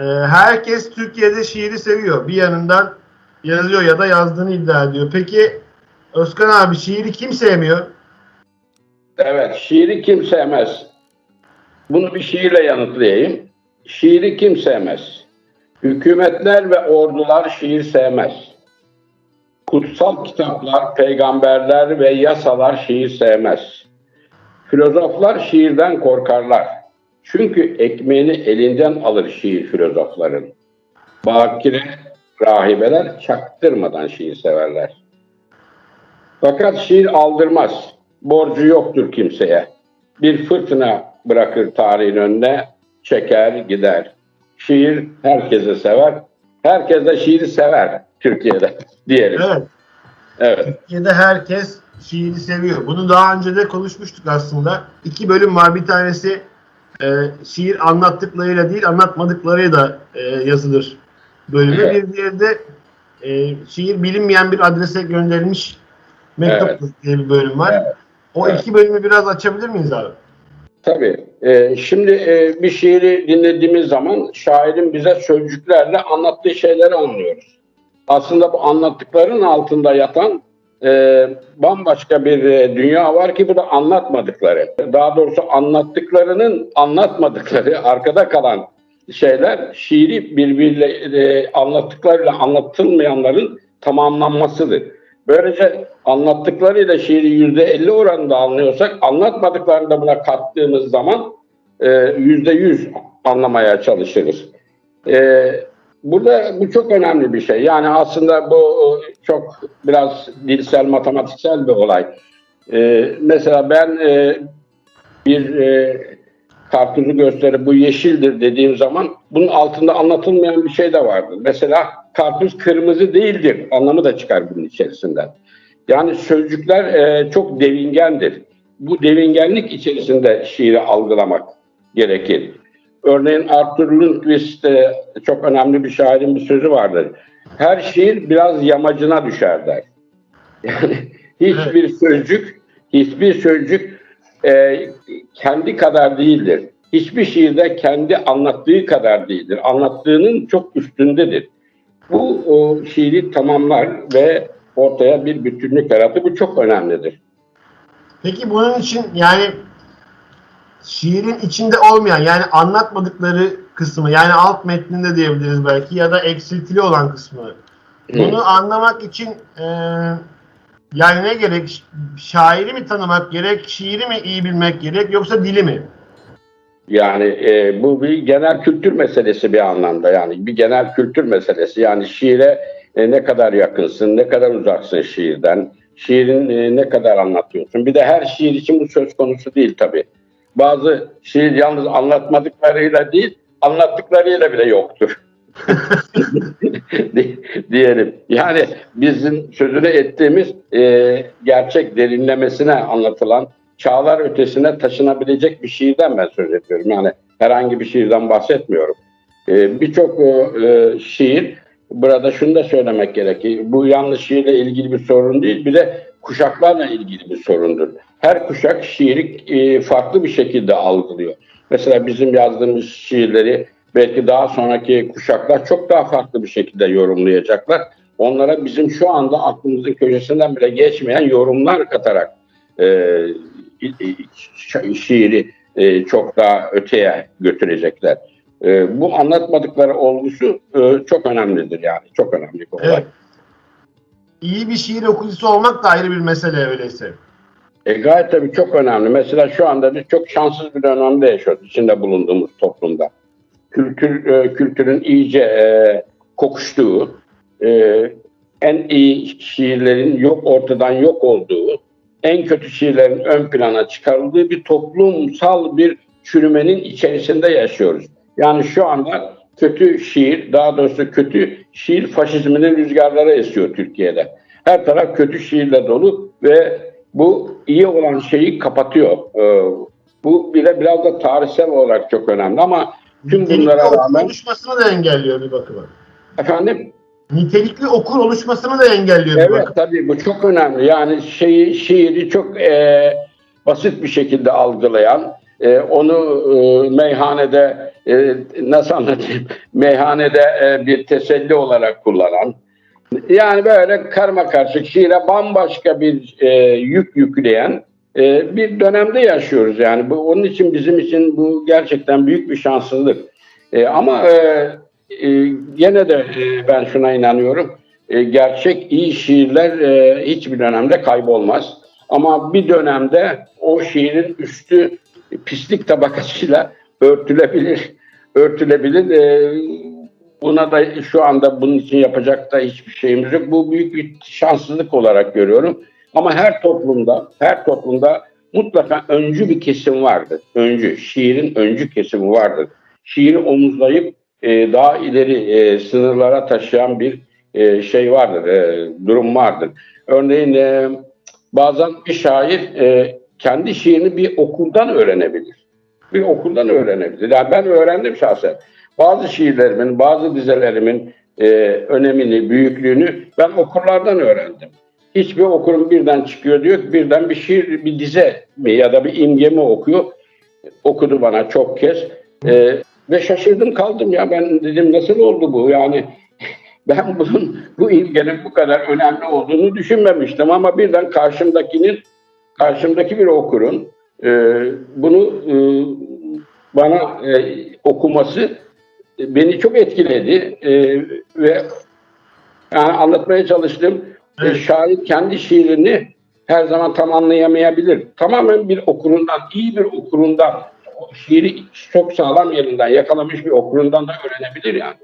Ee, herkes Türkiye'de şiiri seviyor. Bir yanından yazıyor ya da yazdığını iddia ediyor. Peki Özkan abi şiiri kim sevmiyor? Evet, şiiri kim sevmez? Bunu bir şiirle yanıtlayayım. Şiiri kim sevmez? Hükümetler ve ordular şiir sevmez. Kutsal kitaplar, peygamberler ve yasalar şiir sevmez. Filozoflar şiirden korkarlar. Çünkü ekmeğini elinden alır şiir filozofların. Bakire rahibeler çaktırmadan şiir severler. Fakat şiir aldırmaz. Borcu yoktur kimseye. Bir fırtına bırakır tarihin önüne, çeker gider. Şiir herkese sever. Herkes de şiiri sever Türkiye'de diyelim. Evet. Evet. Türkiye'de herkes şiiri seviyor. Bunu daha önce de konuşmuştuk aslında. İki bölüm var. Bir tanesi e, şiir anlattıklarıyla değil anlatmadıklarıyla e, yazılır bölümü. Evet. Bir diğeri de e, şiir bilinmeyen bir adrese gönderilmiş mektup Evet. diye bir bölüm var. Evet. O Evet. iki bölümü biraz açabilir miyiz abi? Tabii. Ee, şimdi e, bir şiiri dinlediğimiz zaman şairin bize sözcüklerle anlattığı şeyleri anlıyoruz. Aslında bu anlattıkların altında yatan e, bambaşka bir e, dünya var ki bu da anlatmadıkları. Daha doğrusu anlattıklarının anlatmadıkları, arkada kalan şeyler şiiri birbiriyle e, anlattıklarıyla anlatılmayanların tamamlanmasıdır. Böylece anlattıklarıyla şiiri yüzde elli oranında anlıyorsak anlatmadıklarını da buna kattığımız zaman e, yüzde yüz anlamaya çalışırız. E, burada bu çok önemli bir şey. Yani aslında bu e, çok biraz dilsel, matematiksel bir olay. E, mesela ben e, bir e, karpuzu gösterip bu yeşildir dediğim zaman bunun altında anlatılmayan bir şey de vardır. Mesela karpuz kırmızı değildir anlamı da çıkar bunun içerisinden. Yani sözcükler e, çok devingendir. Bu devingenlik içerisinde şiiri algılamak gerekir. Örneğin Arthur Lundqvist çok önemli bir şairin bir sözü vardır. Her şiir biraz yamacına düşer der. Yani hiçbir sözcük, hiçbir sözcük e, kendi kadar değildir. Hiçbir şiirde kendi anlattığı kadar değildir. Anlattığının çok üstündedir. Bu o şiiri tamamlar ve ortaya bir bütünlük yaratır. Bu çok önemlidir. Peki bunun için yani şiirin içinde olmayan yani anlatmadıkları kısmı yani alt metninde diyebiliriz belki ya da eksiltili olan kısmı. Bunu anlamak için e, yani ne gerek? Şairi mi tanımak gerek, şiiri mi iyi bilmek gerek yoksa dili mi? Yani e, bu bir genel kültür meselesi bir anlamda yani bir genel kültür meselesi yani şiire e, ne kadar yakınsın, ne kadar uzaksın şiirden, şiirin e, ne kadar anlatıyorsun. Bir de her şiir için bu söz konusu değil tabii. Bazı şiir yalnız anlatmadıklarıyla değil, anlattıklarıyla bile yoktur. Di- diyelim. Yani bizim sözünü ettiğimiz e, gerçek derinlemesine anlatılan çağlar ötesine taşınabilecek bir şiirden ben söz ediyorum. Yani herhangi bir şiirden bahsetmiyorum. E, Birçok e, şiir, burada şunu da söylemek gerekir. Bu yalnız şiirle ilgili bir sorun değil, bir de kuşaklarla ilgili bir sorundur. Her kuşak şiiri e, farklı bir şekilde algılıyor. Mesela bizim yazdığımız şiirleri belki daha sonraki kuşaklar çok daha farklı bir şekilde yorumlayacaklar. Onlara bizim şu anda aklımızın köşesinden bile geçmeyen yorumlar katarak e, şi- şiiri e, çok daha öteye götürecekler. E, bu anlatmadıkları olgusu e, çok önemlidir yani. Çok önemli bir olay. Evet. İyi bir şiir okuyucusu olmak da ayrı bir mesele öyleyse. E, gayet tabii çok önemli. Mesela şu anda biz çok şanssız bir dönemde yaşıyoruz içinde bulunduğumuz toplumda. Kültür e, kültürün iyice e, kokuştuğu, e, en iyi şiirlerin yok ortadan yok olduğu, en kötü şiirlerin ön plana çıkarıldığı bir toplumsal bir çürümenin içerisinde yaşıyoruz. Yani şu anda kötü şiir, daha doğrusu kötü şiir faşizminin rüzgarları esiyor Türkiye'de. Her taraf kötü şiirle dolu ve bu iyi olan şeyi kapatıyor. Ee, bu bile biraz da tarihsel olarak çok önemli ama tüm Nitelikli bunlara rağmen oluşmasını da engelliyor bir bakıma. efendim Nitelikli okur oluşmasını da engelliyor bir Evet bakıma. tabii bu çok önemli. Yani şeyi şiiri çok e, basit bir şekilde algılayan, e, onu e, meyhanede e, nasıl anlatayım meyhanede e, bir teselli olarak kullanan yani böyle karma karışık şiire bambaşka bir e, yük yükleyen e, bir dönemde yaşıyoruz yani. Bu, onun için bizim için bu gerçekten büyük bir şanssızlık. E, ama e, e, yine de e, ben şuna inanıyorum. E, gerçek iyi şiirler e, hiçbir dönemde kaybolmaz. Ama bir dönemde o şiirin üstü pislik tabakasıyla örtülebilir. Örtülebilir. E, buna da şu anda bunun için yapacak da hiçbir şeyimiz yok. Bu büyük bir şanssızlık olarak görüyorum. Ama her toplumda, her toplumda mutlaka öncü bir kesim vardır. Öncü, şiirin öncü kesimi vardır. Şiiri omuzlayıp e, daha ileri e, sınırlara taşıyan bir e, şey vardır, e, durum vardır. Örneğin e, bazen bir şair e, kendi şiirini bir okuldan öğrenebilir. Bir okuldan öğrenebilir. Yani ben öğrendim şahsen. Bazı şiirlerimin, bazı dizelerimin e, önemini, büyüklüğünü ben okurlardan öğrendim. Hiçbir okurum birden çıkıyor diyor ki birden bir şiir, bir dize mi ya da bir imge mi okuyor. Okudu bana çok kez. E, ve şaşırdım kaldım ya ben dedim nasıl oldu bu yani ben bunun bu imgenin bu kadar önemli olduğunu düşünmemiştim ama birden karşımdakinin karşımdaki bir okurun e, bunu e, bana e, okuması beni çok etkiledi e, ve yani anlatmaya çalıştım. E, Evet. şair kendi şiirini her zaman tamamlayamayabilir. Tamamen bir okurundan, iyi bir okurundan, şiiri çok sağlam yerinden yakalamış bir okurundan da öğrenebilir yani.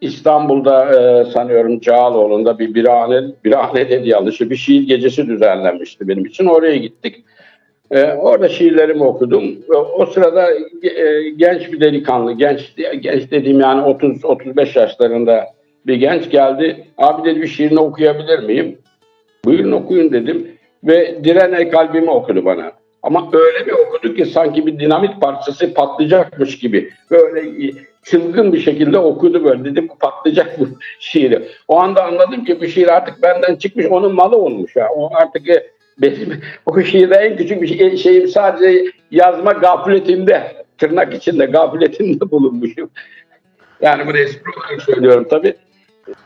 İstanbul'da e, sanıyorum Cağaloğlu'nda bir birahane, birahane dedi yanlışı bir şiir gecesi düzenlenmişti benim için. Oraya gittik. E, orada şiirlerimi okudum. E, o sırada e, genç bir delikanlı, genç genç dediğim yani 30-35 yaşlarında bir genç geldi. Abi dedi bir şiirini okuyabilir miyim? Buyurun okuyun dedim. Ve Direne kalbimi okudu bana. Ama öyle bir okudu ki sanki bir dinamit parçası patlayacakmış gibi. Böyle çılgın bir şekilde okudu böyle. Dedim bu patlayacak bu şiiri. O anda anladım ki bu şiir artık benden çıkmış, onun malı olmuş. Ya. O artık e, benim o şiirde en küçük bir şey, şeyim sadece yazma gafletimde, tırnak içinde gafletimde bulunmuşum. Yani bunu espri olarak söylüyorum tabii.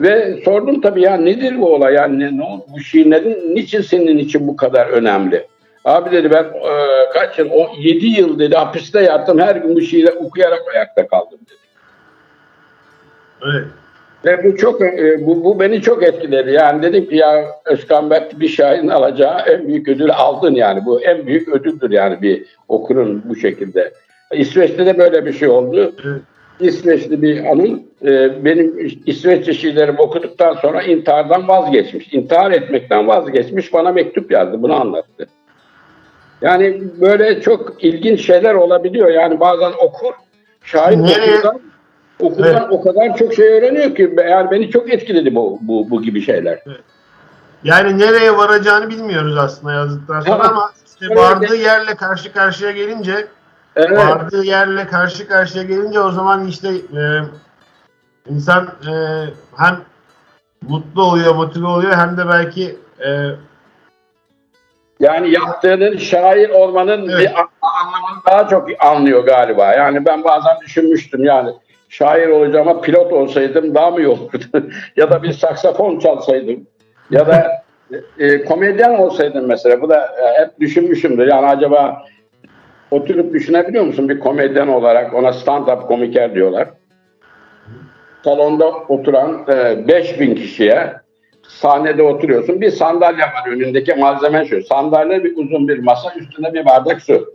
Ve sordum tabii ya nedir bu olay yani ne, ne oldu? bu şiir neden, niçin senin için bu kadar önemli? Abi dedi ben e, kaç yıl, o 7 yıl dedi hapiste yattım her gün bu şiiri okuyarak ayakta kaldım dedi. Evet. Ve bu çok e, bu, bu beni çok etkiledi. Yani dedim ki ya Özkan Berk bir şairin alacağı en büyük ödülü aldın yani. Bu en büyük ödüldür yani bir okurun bu şekilde. İsveç'te de böyle bir şey oldu. İsveçli bir hanım e, benim İsveççe şiirlerimi okuduktan sonra intihardan vazgeçmiş. İntihar etmekten vazgeçmiş bana mektup yazdı bunu anlattı. Yani böyle çok ilginç şeyler olabiliyor. Yani bazen okur, şair okurdan, okurdan Evet. o kadar çok şey öğreniyor ki yani beni çok etkiledi bu, bu, bu gibi şeyler. Yani nereye varacağını bilmiyoruz aslında yazdıktan sonra Evet. ama işte Evet. vardığı yerle karşı karşıya gelince Evet. vardığı yerle karşı karşıya gelince o zaman işte e, insan e, hem mutlu oluyor, motive oluyor hem de belki e, Yani yaptığının şair olmanın Evet. bir anlamını daha çok anlıyor galiba. Yani ben bazen düşünmüştüm yani şair olacağıma pilot olsaydım daha mı iyi olurdu? ya da bir saksafon çalsaydım ya da e, komedyen olsaydım mesela. Bu da e, hep düşünmüşümdür. Yani acaba oturup düşünebiliyor musun bir komedyen olarak ona stand-up komiker diyorlar. Salonda oturan e, 5000 kişiye sahnede oturuyorsun. Bir sandalye var önündeki malzeme şu. Sandalye bir uzun bir masa üstünde bir bardak su.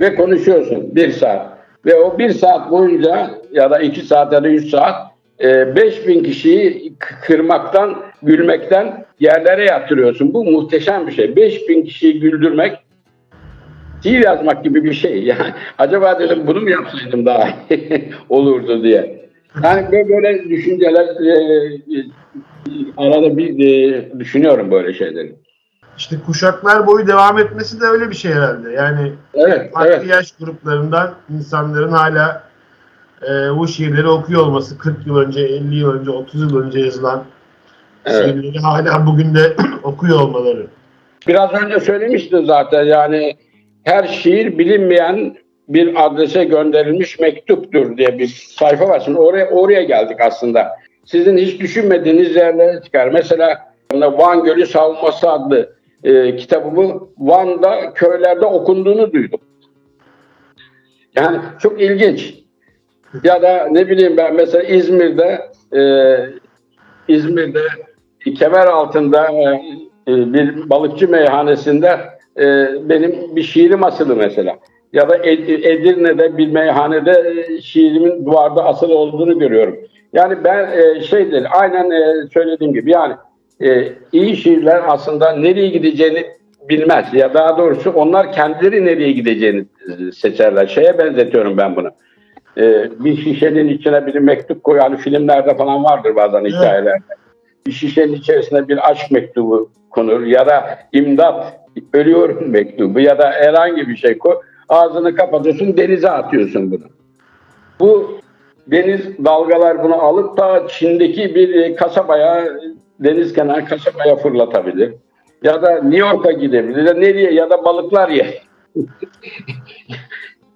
Ve konuşuyorsun bir saat. Ve o bir saat boyunca ya da iki saat ya da üç saat e, 5000 kişiyi kırmaktan, gülmekten yerlere yatırıyorsun. Bu muhteşem bir şey. 5000 kişiyi güldürmek şiir yazmak gibi bir şey. Yani acaba dedim bunu mu yapsaydım daha olurdu diye. Yani böyle, böyle düşünceler e, e, arada bir e, düşünüyorum böyle şeyleri. İşte kuşaklar boyu devam etmesi de öyle bir şey herhalde. Yani Evet, farklı evet. yaş gruplarından insanların hala e, bu şiirleri okuyor olması 40 yıl önce, 50 yıl önce, 30 yıl önce yazılan Evet. şiirleri hala bugün de okuyor olmaları. Biraz önce söylemiştin zaten yani her şiir bilinmeyen bir adrese gönderilmiş mektuptur diye bir sayfa var. Şimdi oraya oraya geldik aslında. Sizin hiç düşünmediğiniz yerlere çıkar. Mesela Van Gölü Savunması adlı e, kitabımı Van'da köylerde okunduğunu duydum. Yani çok ilginç. Ya da ne bileyim ben mesela İzmir'de e, İzmir'de kemer altında e, e, bir balıkçı meyhanesinde e, benim bir şiirim asılı mesela. Ya da Ed- Edirne'de bir meyhanede e, şiirimin duvarda asılı olduğunu görüyorum. Yani ben e, şeydir aynen e, söylediğim gibi yani e, iyi şiirler aslında nereye gideceğini bilmez. Ya daha doğrusu onlar kendileri nereye gideceğini e, seçerler. Şeye benzetiyorum ben bunu. E, bir şişenin içine bir mektup koy. Hani filmlerde falan vardır bazen hikayelerde. Bir şişenin içerisine bir aşk mektubu konur ya da imdat ölüyorum mektubu ya da herhangi bir şey koy. Ağzını kapatıyorsun denize atıyorsun bunu. Bu deniz dalgalar bunu alıp da Çin'deki bir e, kasabaya deniz kenarı kasabaya fırlatabilir. Ya da New York'a gidebilir. Ya nereye ya da balıklar yer.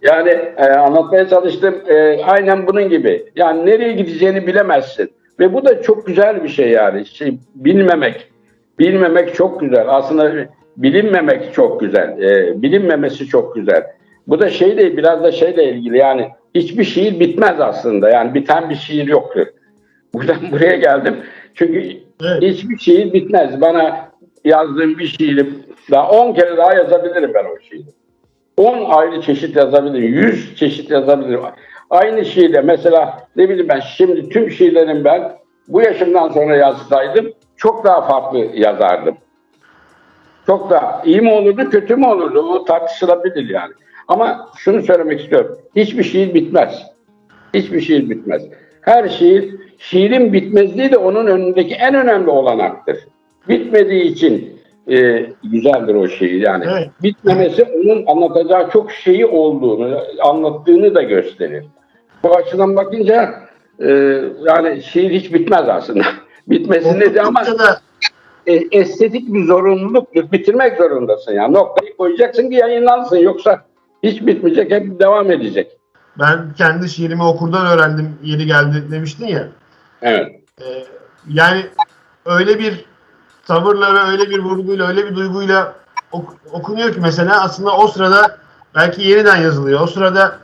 yani e, anlatmaya çalıştım. E, aynen bunun gibi. Yani nereye gideceğini bilemezsin. Ve bu da çok güzel bir şey yani. Şey, bilmemek. Bilmemek çok güzel. Aslında bilinmemek çok güzel. E, bilinmemesi çok güzel. Bu da şeyle biraz da şeyle ilgili yani hiçbir şiir bitmez aslında. Yani biten bir şiir yoktur. Buradan buraya geldim. Çünkü Evet. hiçbir şiir bitmez. Bana yazdığım bir şiiri daha 10 kere daha yazabilirim ben o şiiri. 10 ayrı çeşit yazabilirim. 100 çeşit yazabilirim. Aynı şiirde mesela ne bileyim ben şimdi tüm şiirlerim ben bu yaşımdan sonra yazsaydım çok daha farklı yazardım. Çok daha iyi mi olurdu, kötü mü olurdu? O tartışılabilir yani. Ama şunu söylemek istiyorum. Hiçbir şiir bitmez. Hiçbir şiir bitmez. Her şiir, şiirin bitmezliği de onun önündeki en önemli olanaktır. Bitmediği için e, güzeldir o şiir yani. Evet. Bitmemesi onun anlatacağı çok şeyi olduğunu, anlattığını da gösterir. Bu açıdan bakınca e, yani şiir hiç bitmez aslında. Bitmesi nedir ama da e, estetik bir zorunluluktur. Bitirmek zorundasın yani. Noktayı koyacaksın ki yayınlansın. Yoksa hiç bitmeyecek, hep devam edecek. ben kendi şiirimi okurdan öğrendim yeri geldi demiştin ya. Evet. Ee, yani öyle bir tavırla ve öyle bir vurguyla, öyle bir duyguyla ok- okunuyor ki mesela aslında o sırada belki yeniden yazılıyor. O sırada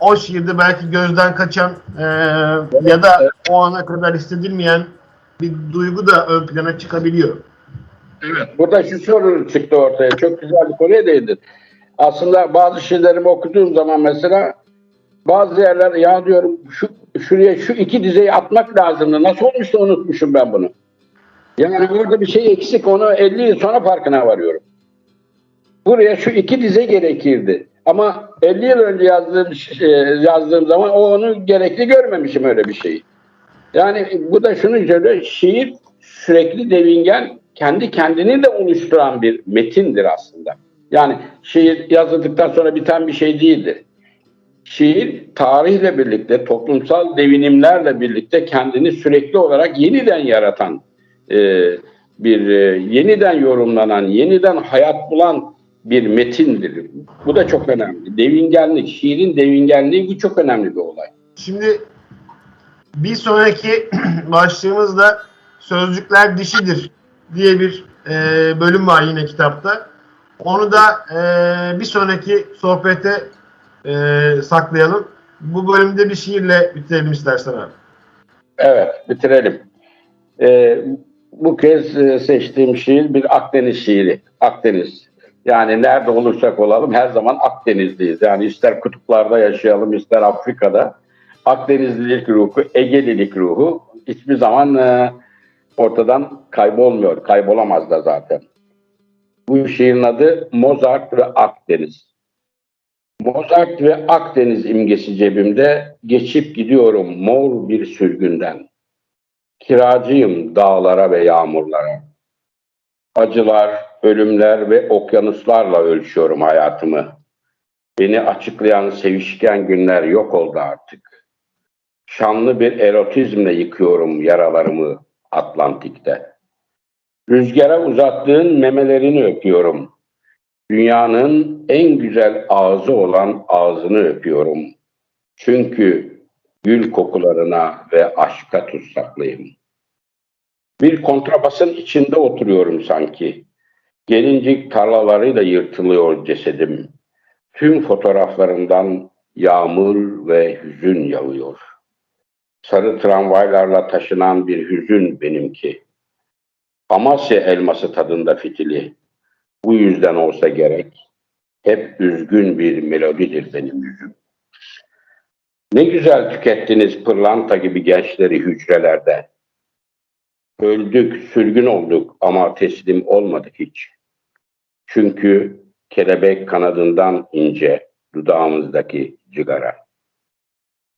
o şiirde belki gözden kaçan eee, ya da o ana kadar hissedilmeyen bir duygu da ön plana çıkabiliyor. Evet. Burada şu soru çıktı ortaya. Çok güzel bir konuya değindin. Aslında bazı şeylerimi okuduğum zaman mesela bazı yerler ya diyorum şu şuraya şu iki dizeyi atmak lazımdı. Nasıl olmuş da unutmuşum ben bunu. Yani orada bir şey eksik. Onu 50 yıl sonra farkına varıyorum. Buraya şu iki dize gerekirdi. Ama 50 yıl önce yazdığım e, yazdığım zaman o onu gerekli görmemişim öyle bir şeyi. Yani bu da şunu söylüyor. Şiir sürekli devingen, kendi kendini de oluşturan bir metindir aslında. Yani şiir yazıldıktan sonra biten bir şey değildir. Şiir tarihle birlikte, toplumsal devinimlerle birlikte kendini sürekli olarak yeniden yaratan, e, bir e, yeniden yorumlanan, yeniden hayat bulan bir metindir. Bu da çok önemli. Devingenlik, şiirin devingenliği bu çok önemli bir olay. Şimdi bir sonraki başlığımızda sözcükler dişidir diye bir eee, bölüm var yine kitapta. Onu da eee, bir sonraki sohbete eee, saklayalım. Bu bölümde bir şiirle bitirelim istersen abi. Evet, bitirelim. Ee, bu kez e, seçtiğim şiir bir Akdeniz şiiri. Akdeniz. Yani nerede olursak olalım her zaman Akdenizliyiz. Yani ister kutuplarda yaşayalım, ister Afrika'da. Akdenizlilik ruhu, Egelilik ruhu hiçbir zaman e, ortadan kaybolmuyor. Kaybolamaz da zaten. Bu şiirin adı Mozart ve Akdeniz. Mozart ve Akdeniz imgesi cebimde geçip gidiyorum mor bir sürgünden. Kiracıyım dağlara ve yağmurlara. Acılar, ölümler ve okyanuslarla ölçüyorum hayatımı. Beni açıklayan sevişken günler yok oldu artık. Şanlı bir erotizmle yıkıyorum yaralarımı Atlantik'te. Rüzgara uzattığın memelerini öpüyorum. Dünyanın en güzel ağzı olan ağzını öpüyorum. Çünkü gül kokularına ve aşka tutsaklıyım. Bir kontrabasın içinde oturuyorum sanki. Gelincik tarlalarıyla yırtılıyor cesedim. Tüm fotoğraflarımdan yağmur ve hüzün yağıyor. Sarı tramvaylarla taşınan bir hüzün benimki. Amasya elması tadında fitili. Bu yüzden olsa gerek. Hep üzgün bir melodidir benim yüzüm. Ne güzel tükettiniz pırlanta gibi gençleri hücrelerde. Öldük, sürgün olduk ama teslim olmadık hiç. Çünkü kelebek kanadından ince dudağımızdaki cigara.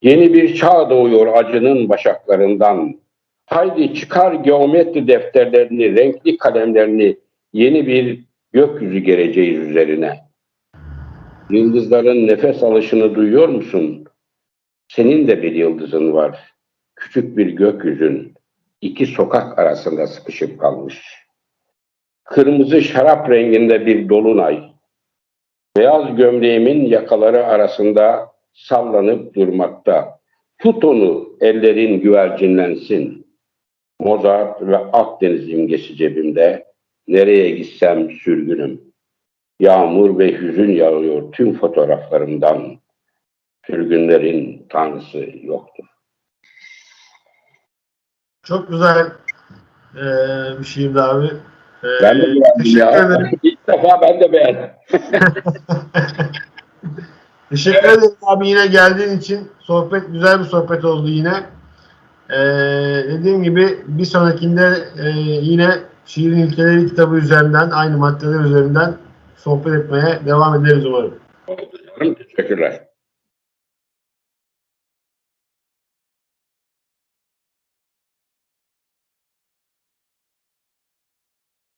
Yeni bir çağ doğuyor acının başaklarından. Haydi çıkar geometri defterlerini, renkli kalemlerini, yeni bir gökyüzü geleceğiz üzerine. Yıldızların nefes alışını duyuyor musun? Senin de bir yıldızın var. Küçük bir gökyüzün, iki sokak arasında sıkışıp kalmış. Kırmızı şarap renginde bir dolunay. Beyaz gömleğimin yakaları arasında sallanıp durmakta. Tut onu, ellerin güvercinlensin. Mozart ve Akdeniz imgesi cebimde. Nereye gitsem sürgünüm. Yağmur ve hüzün yağıyor tüm fotoğraflarımdan. Sürgünlerin tanrısı yoktur. Çok güzel eee bir şiirdi abi. Eee, Ben de beğendim teşekkür ya. ederim. İlk defa ben de beğendim. Teşekkür ederim abi yine geldiğin için. Sohbet güzel bir sohbet oldu yine. Ee, dediğim gibi bir sonrakinde e, yine Şiirin İlkeleri kitabı üzerinden, aynı maddeler üzerinden sohbet etmeye devam ederiz umarım. Teşekkürler.